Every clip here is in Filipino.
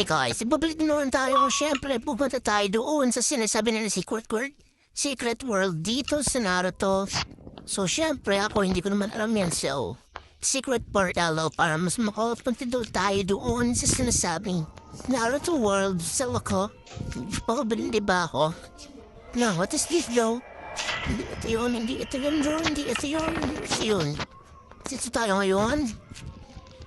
Okay guys, ibabalik na naman tayo. Siyempre, pupunta tayo doon sa sinasabi nila Secret World. Secret World dito sa Naruto. So, siyempre, ako hindi ko naman alam yan. So, Secret Portal para mas makapunta doon tayo doon sa sinasabing Naruto World sa loko. Pakabili ba ako? No, what is this though? Hindi ito yun, hindi ito yun. Hindi ito yun, hindi ito yun. Dito tayo ngayon.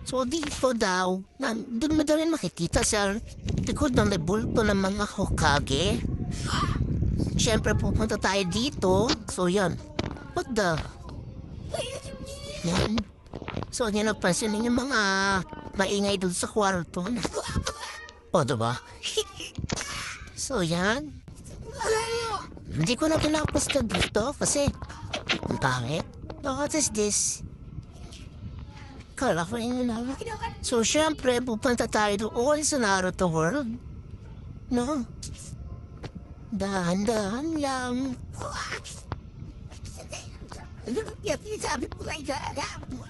So dito daw, na, doon mo daw rin makikita sa likod ng lebulto ng mga Hokage. Siyempre pupunta tayo dito. So yan. What the? Yan. So yan napansin ninyo mga maingay doon sa kwarto. O diba? So yan. Hindi ko na pinaposta dito kasi ang pangit. What is this? Kala ko na. So, syempre, pupunta tayo doon sa Naruto World. No? Dahan-dahan lang.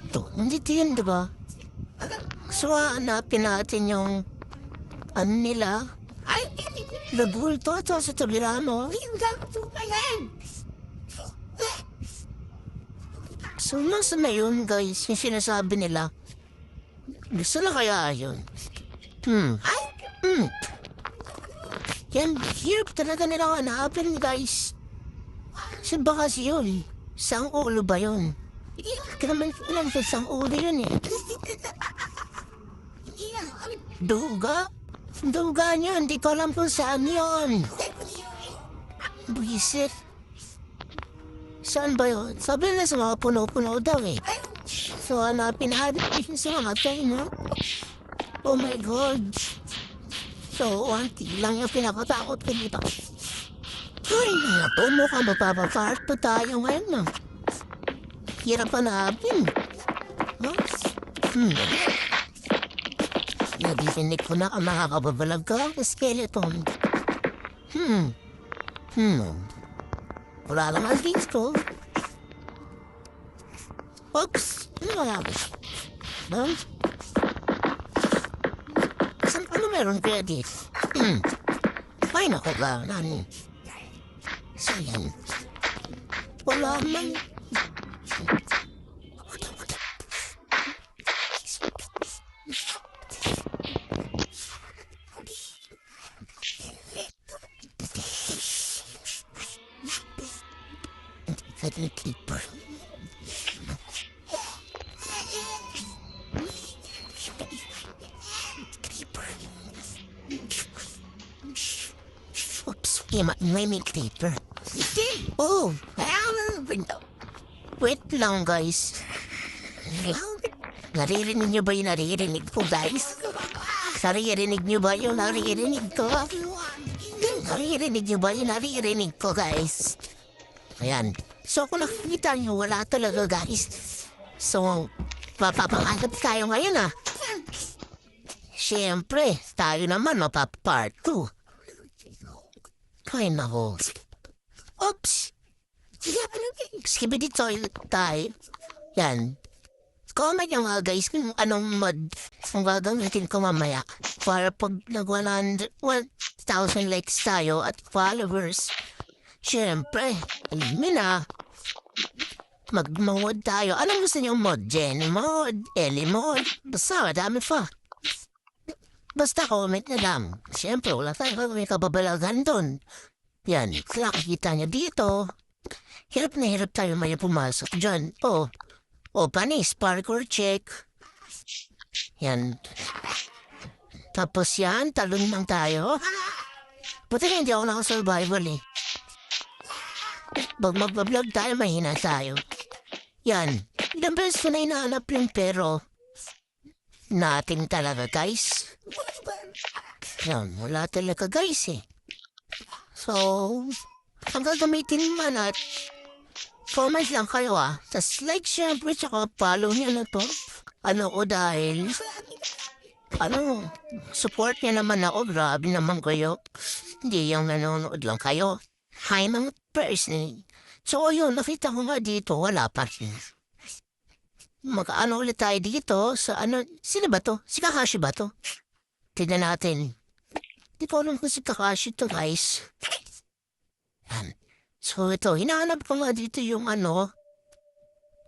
Ito, nandito yun, di ba? So, hanapin natin yung ano nila. Ay, nabulto ito sa tabirano. So, nasa na yun, guys, yung sinasabi nila. Gusto na kaya yun? Hmm. Hmm. Yan, hirap talaga nila hanapin, guys. Saan ba kasi yun? Saan ulo ba yun? Hindi ka naman alam kung saan ulo yun eh. Duga? Duga niya, hindi ko alam kung saan yun. Buisit. Saan ba yun? Sabi nila sa mga puno-puno daw eh. So hanapin natin sa mga tayo. Oh my God. So, wanti lang yung pinapatakot ko dito. Ay, nga to, mukhang mapapaparto tayo ngayon no. Hirap hanapin. Huh? Hmm. Nadidinig ko na ang mga kababalag ang skeleton. Hmm. Hmm. Wala naman dito. Oops! Ano nga ba? Ma'am? Saan ano meron kaya dito? Hmm. Ay, naku ba? Nani? May milk paper. Oh, wait lang guys. Naririnig niyo ba yung naririnig ko guys? Naririnig niyo ba yung naririnig ko? Naririnig niyo ba yung naririnig ko guys? Ayan. So kung nakikita niyo, wala talaga guys. So, papapangalap tayo ngayon ah. Siyempre, tayo naman mapapart 2. Ay, nako. Oops! Skibidi toilet tayo. Yan. Comment nyo mga guys kung anong mod ang gagamitin ko mamaya para pag nag 100 1,000 likes tayo at followers. Siyempre, mo na. Mag-mod tayo. Anong gusto niyo mod? Jenny mod? Ellie mod? Basta madami pa. Basta comment na lang. Siyempre, wala tayo may kababalagan doon. Yan, nakikita niya dito. Hirap na hirap tayo may pumasok dyan. O, o panis, parkour check. Yan. Tapos yan, talon lang tayo. Buti hindi ako naka-survival eh. Pag magbablog tayo, mahina tayo. Yan. Ilang beses ko na inaanap yun pero natin talaga guys. Yan, wala talaga guys eh. So, ang gagamitin man at comment lang kayo ah. Tapos like syempre tsaka follow niya na to. Ano ko dahil ano, support niya naman ako. Grabe naman kayo. Hindi yung nanonood lang kayo. Hi mga person. So yun, nakita ko nga dito, wala pa. Mag-ano ulit tayo dito sa ano, sino ba to? Si Kakashi ba to? Tignan natin. Di ko alam kung si Kakashi to, guys. Yan. So, ito, hinahanap ko nga dito yung ano.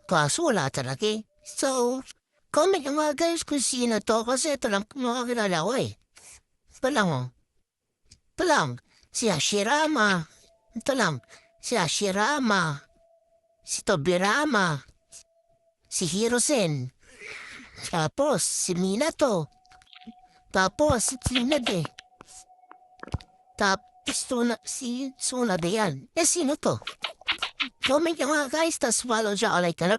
Kaso wala talaga eh. So, comment nga guys kung sino to kasi ito lang makakilala ko eh. Ito lang oh. Ito lang. Si Hashirama. Ito lang. Si Hashirama. Si Tobirama. Si Hirosen. Tapos, si Minato. Tapos, si Trinade. Tapos, tuna, si Tsunade yan. Eh, sino to? Comment nyo nga guys, tas follow siya, like, ano?